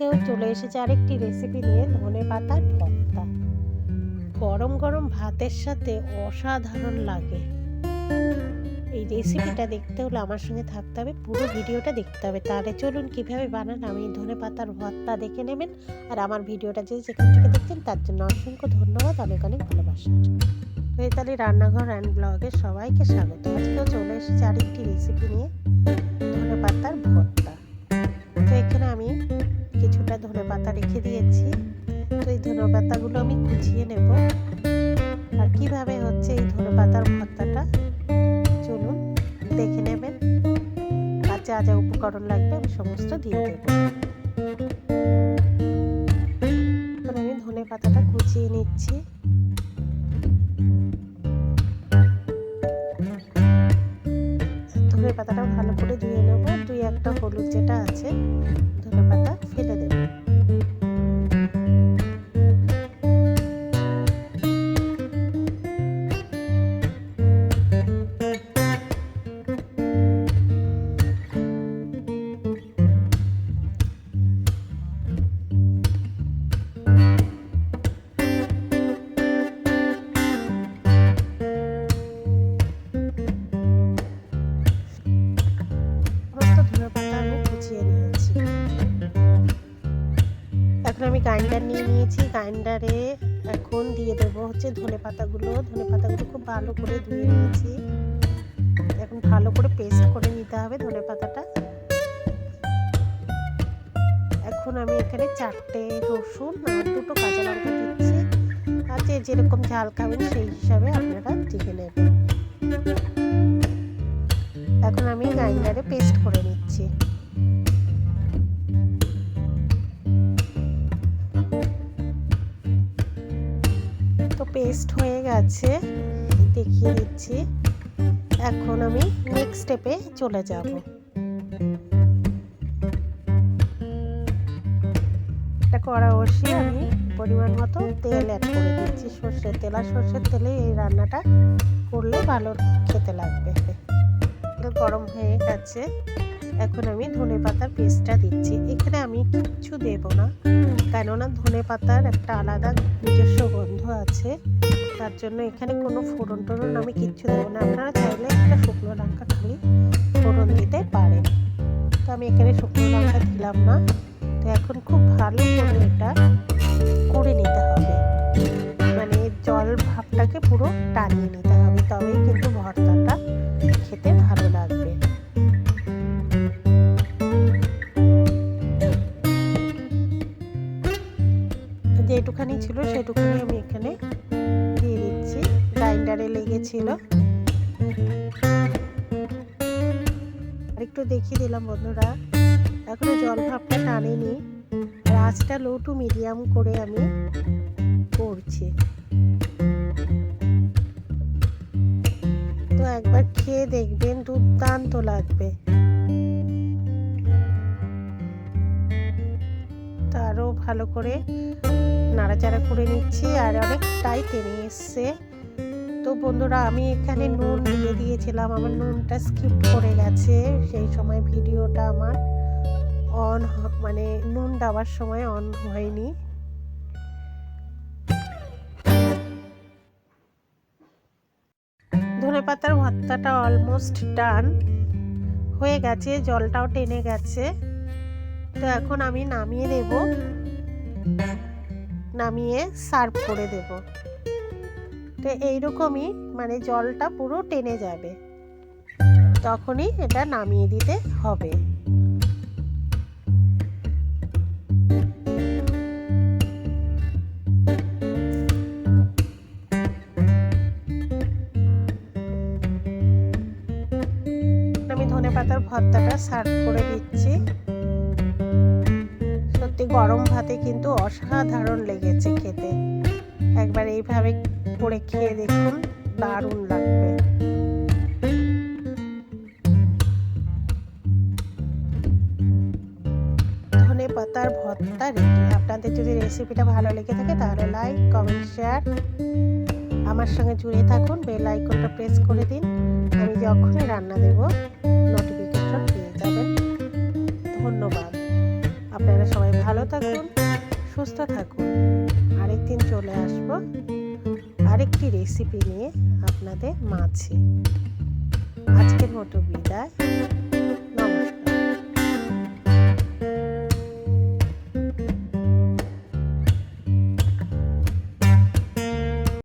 আজকেও চলে এসেছে আরেকটি রেসিপি নিয়ে ধনে পাতার ভর্তা। গরম গরম ভাতের সাথে অসাধারণ লাগে। এই রেসিপিটা দেখতে হলে আমার সঙ্গে থাকতে হবে, পুরো ভিডিওটা দেখতে হবে। তাহলে চলুন কীভাবে বানান, আমি ধনে পাতার ভর্তা দেখে নেবেন। আর আমার ভিডিওটা যে যেখান থেকে দেখছেন, তার জন্য অসংখ্য ধন্যবাদ, অনেক অনেক ভালোবাসা। চৈতালি রান্নাঘর অ্যান্ড ব্লগে সবাইকে স্বাগত। আজকেও চলে এসেছে আরেকটি রেসিপি নিয়ে ধনে পাতার ভর্তা। তো এখানে ধনে পাতা রেখে দিয়েছি। তো এই ধনে পাতাগুলো আমি কুচিয়ে নেব। আর কীভাবে হচ্ছে এই ধনে পাতার ভর্তাটা? চলুন, দেখে নেবেন। আর যা যা উপকরণ লাগবে আমি সমস্ত দিয়ে দেবো। আমি ধনে পাতাটা কুচিয়ে নিচ্ছি। ধনে পাতাটা ভালো করে গ্রাইন্ডার নিয়ে নিয়েছি গ্রাইন্ডারে এখন দিয়ে দেব হচ্ছে ধনে পাতাগুলো। ধনে পাতাগুলো খুব ভালো করে ধুয়ে নিয়েছি। এখন ভালো করে পেস্ট করে নিতে হবে ধনে পাতাটা। এখন আমি এখানে চারটে রসুন আর দুটো কাঁচা লঙ্কা দিচ্ছি। আর যে যেরকম ঝাল খাবেন সেই হিসাবে আপনারা দেখে নেবেন। এখন আমি গ্রাইন্ডারে পেস্ট করে নিচ্ছি। পেস্ট হয়ে গেছে, দেখিয়ে দিচ্ছি। এখন আমি নেক্সট স্টেপে চলে যাব। একটা কড়া বসিয়ে আমি পরিমাণ মতো তেল অ্যাড করে দিচ্ছি। সর্ষের তেল, আর সর্ষের তেলে এই রান্নাটা করলে ভালো খেতে লাগবে। গরম হয়ে গেছে। এখন আমি ধনে পাতার পেস্টটা দিচ্ছি। এখানে আমি কিচ্ছু দেব না। কেননা ধনে পাতার একটা আলাদা নিজস্ব গন্ধ আছে। তার জন্য এখানে কোনো ফোড়ন টোড়ন আমি কিচ্ছু দেবো না। আপনারা চাইলে একটা শুকনো লঙ্কা খালি ফোড়ন দিতে পারেন। তো আমি এখানে শুকনো লঙ্কা দিলাম না। তো এখন খুব ভালো করে এটা করে নিতে হবে। মানে জল ভাবটাকে পুরো টানিয়ে নিতে হবে। তবেই কিন্তু ভর্তাটা যেটুখানি ছিল সেটুখানি আমি এখানে দিয়ে দিচ্ছি। গ্রাইন্ডারে লেগেছিল। আরেকটু দেখিয়ে দিলাম বন্ধুরা। এখনও জল ভাবটা টানেনি। আর আঁচটা লো টু মিডিয়াম করে আমি করছি। তো একবার খেয়ে দেখবেন, দুর্দান্ত লাগবে। তো আরও ভালো করে নাড়াচাড়া করে নিচ্ছি আর অনেকটাই টেনে এসছে। তো বন্ধুরা, আমি এখানে নুন দিয়ে দিয়েছিলাম। আমার নুনটা স্কিপ করে গেছে। সেই সময় ভিডিওটা আমার অন মানে নুন দেওয়ার সময় অন হয়নি। ধনে পাতার ভর্তাটা অলমোস্ট ডান হয়ে গেছে, জলটাও টেনে গেছে। তো এখন আমি নামিয়ে দেব। নামিয়ে সার্ভ করে দেব। তো এইরকমই মানে জলটা পুরো টেনে যাবে। তখনই এটা নামিয়ে দিতে হবে। আমি ধনে পাতার ভর্তাটা সার্ভ করে দিচ্ছি। সত্যি গরম ভাতে কিন্তু অসাধারণ লেগেছে খেতে। একবার এইভাবে করে খেয়ে দেখুন, দারুণ লাগবে। ধনে পাতার ভর্তা রেডি। আপনাদের যদি রেসিপিটা ভালো লেগে থাকে তাহলে লাইক, কমেন্ট, শেয়ার। আমার সঙ্গে জুড়ে থাকুন, বেল আইকনটা প্রেস করে দিন। আমি যখনই রান্না দেব নোটিফিকেশন পেয়ে যাবেন। ধন্যবাদ। আপনারা সবাই ভালো থাকুন, সুস্থ থাকুন। আরেকদিন চলে আসব আরেকটি রেসিপি নিয়ে আপনাদের মাঝে। আজকের মতো বিদায়।